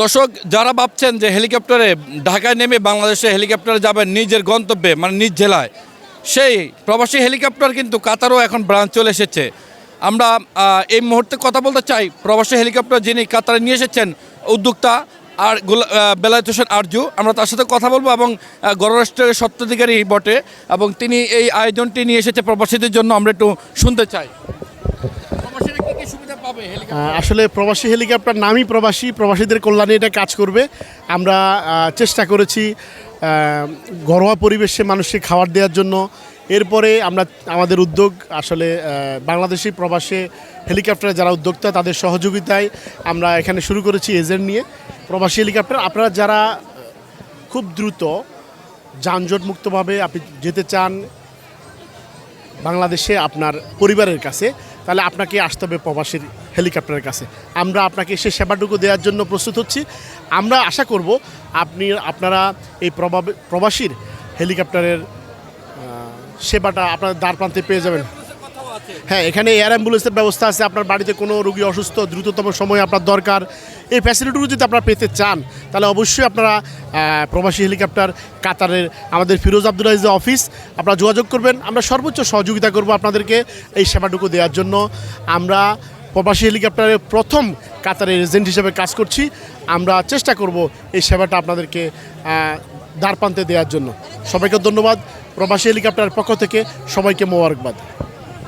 দর্শক যারা ভাবছেন যে হেলিকপ্টারে ঢাকায় নেমে বাংলাদেশে হেলিকপ্টারে যাবেন নিজের গন্তব্যে মানে নিজ জেলায় সেই প্রবাসী হেলিকপ্টার কিন্তু কাতারও এখন ব্রাঞ্চ চলে এসেছে। আমরা এই মুহূর্তে কথা বলতে চাই প্রবাসী হেলিকপ্টার যিনি কাতারে নিয়ে এসেছেন উদ্যোক্তা আর আহ, হোসেন আরজু। আমরা তার সাথে কথা বলব এবং গণরাষ্ট্রের সত্ত্বাধিকারী বটে এবং তিনি এই আয়োজনটি নিয়ে এসেছে প্রবাসীদের জন্য। আমরা একটু শুনতে চাই। আসলে প্রবাসী হেলিকপ্টার নামই প্রবাসী, প্রবাসীদের কল্যাণে এটা কাজ করবে। আমরা চেষ্টা করেছি ঘরোয়া পরিবেশে মানুষকে খাবার দেওয়ার জন্য। এরপরে আমরা, আমাদের উদ্যোগ আসলে বাংলাদেশি প্রবাসে হেলিকপ্টারে যারা উদ্যোক্তা, তাদের সহযোগিতায় আমরা এখানে শুরু করেছি এজেন্ট নিয়ে। প্রবাসী হেলিকপ্টার আপনারা যারা খুব দ্রুত যানজট মুক্তভাবে আপনি যেতে চান, বাংলাদেশে আপনার পরিবারের কাছে তাহলে আপনাকে আসতে হবে প্রবাসীর হেলিকপ্টারের কাছে। আমরা আপনাকে সে সেবাটুকু দেওয়ার জন্য প্রস্তুত হচ্ছি। আমরা আশা করব আপনি, আপনারা এই প্রবা- প্রবাসীর হেলিকপ্টারের সেবাটা আপনার দ্বার প্রান্তে পেয়ে যাবেন। হ্যাঁ এখানে এয়ার অ্যাম্বুলেন্সের ব্যবস্থা আছে। আপনার বাড়িতে কোনো রুগী অসুস্থ, দ্রুততম সময় আপনার দরকার। এই ফ্যাসিলিটিগুলো যদি আপনারা পেতে চান তাহলে অবশ্যই আপনারা প্রবাসী হেলিকপ্টার কাতারের আমাদের ফিরোজ আব্দুল আজিজ অফিস আপনারা যোগাযোগ করবেন। আমরা সর্বোচ্চ সহযোগিতা করব আপনাদেরকে এই সেবাটুকু দেওয়ার জন্য। আমরা প্রবাসী হেলিকপ্টারের প্রথম কাতারের এজেন্ট হিসেবে কাজ করছি। আমরা চেষ্টা করব এই সেবাটা আপনাদেরকে আহ, দ্বার প্রান্তে দেওয়ার জন্য। সবাইকে ধন্যবাদ। প্রবাসী হেলিকপ্টারের পক্ষ থেকে সবাইকে মোবারকবাদ।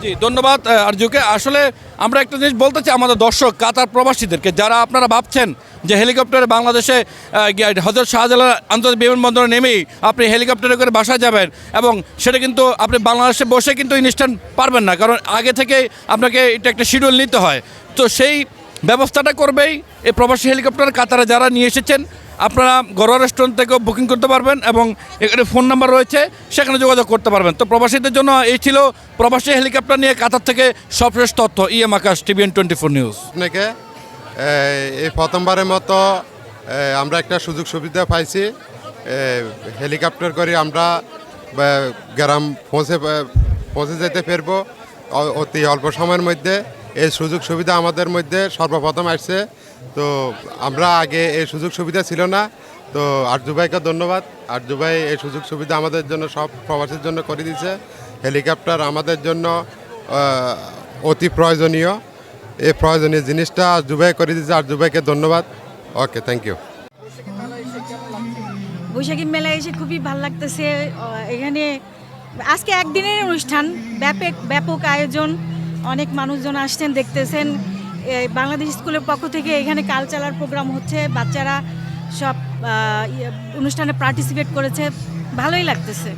জি, ধন্যবাদ আরজুকে। আসলে আমরা একটা জিনিস বলতে চাই আমাদের দর্শক, কাতার প্রবাসীদেরকে, যারা আপনারা ভাবছেন যে হেলিকপ্টারে বাংলাদেশে হজরত শাহজালাল আন্তর্জাতিক বিমানবন্দরে নেমেই আপনি হেলিকপ্টারে করে বাসায় যাবেন এবং সেটা কিন্তু আপনি বাংলাদেশে বসে কিন্তু ইনস্ট্যান্ট পারবেন না, কারণ আগে থেকে আপনাকে এটা একটা শিডিউল নিতে হয়। তো সেই ব্যবস্থাটা করবেই এই প্রবাসী হেলিকপ্টার কাতারে যারা নিয়ে এসেছেন আপনারা ঘরোয়া রেস্টুরেন্ট থেকেও বুকিং করতে পারবেন এবং এখানে ফোন নাম্বার রয়েছে, সেখানে যোগাযোগ করতে পারবেন। তো প্রবাসীদের জন্য এই ছিল প্রবাসী হেলিকপ্টার নিয়ে কাতার থেকে সবশেষ তথ্য, M Akash, TVN twenty four news. আপনাকে এই প্রথমবারের মতো আমরা একটা সুযোগ সুবিধা পাইছি। হেলিকপ্টার করে আমরা গ্রাম পৌঁছে পৌঁছে যেতে পারব। অ- অতি অল্প সময়ের মধ্যে, এই সুযোগ সুবিধা আমাদের মধ্যে সর্বপ্রথম আসছে। তো আমরা আগে এই সুযোগ সুবিধা ছিল না। তো আরজু ভাইকে ধন্যবাদ। আরজু ভাই এই সুযোগ সুবিধা আমাদের জন্য সব প্রবাসীর জন্য করে দিয়েছে। হেলিকপ্টার আমাদের জন্য অতি প্রয়োজনীয়। এই প্রয়োজনীয় জিনিসটা জুবাই করে দিয়েছে। আর জুবাইকে ধন্যবাদ। ওকে থ্যাংক ইউ বৈশাখী মেলায় এসে খুবই ভালো লাগতেছে। এখানে আজকে একদিনের অনুষ্ঠান, ব্যাপক ব্যাপক আয়োজন। অনেক মানুষজন আসছেন, দেখতেছেন। বাংলাদেশ স্কুলের পক্ষ থেকে এখানে কালচারাল প্রোগ্রাম হচ্ছে। বাচ্চারা সব ইয়ে, অনুষ্ঠানে পার্টিসিপেট করেছে। ভালোই লাগতেছে।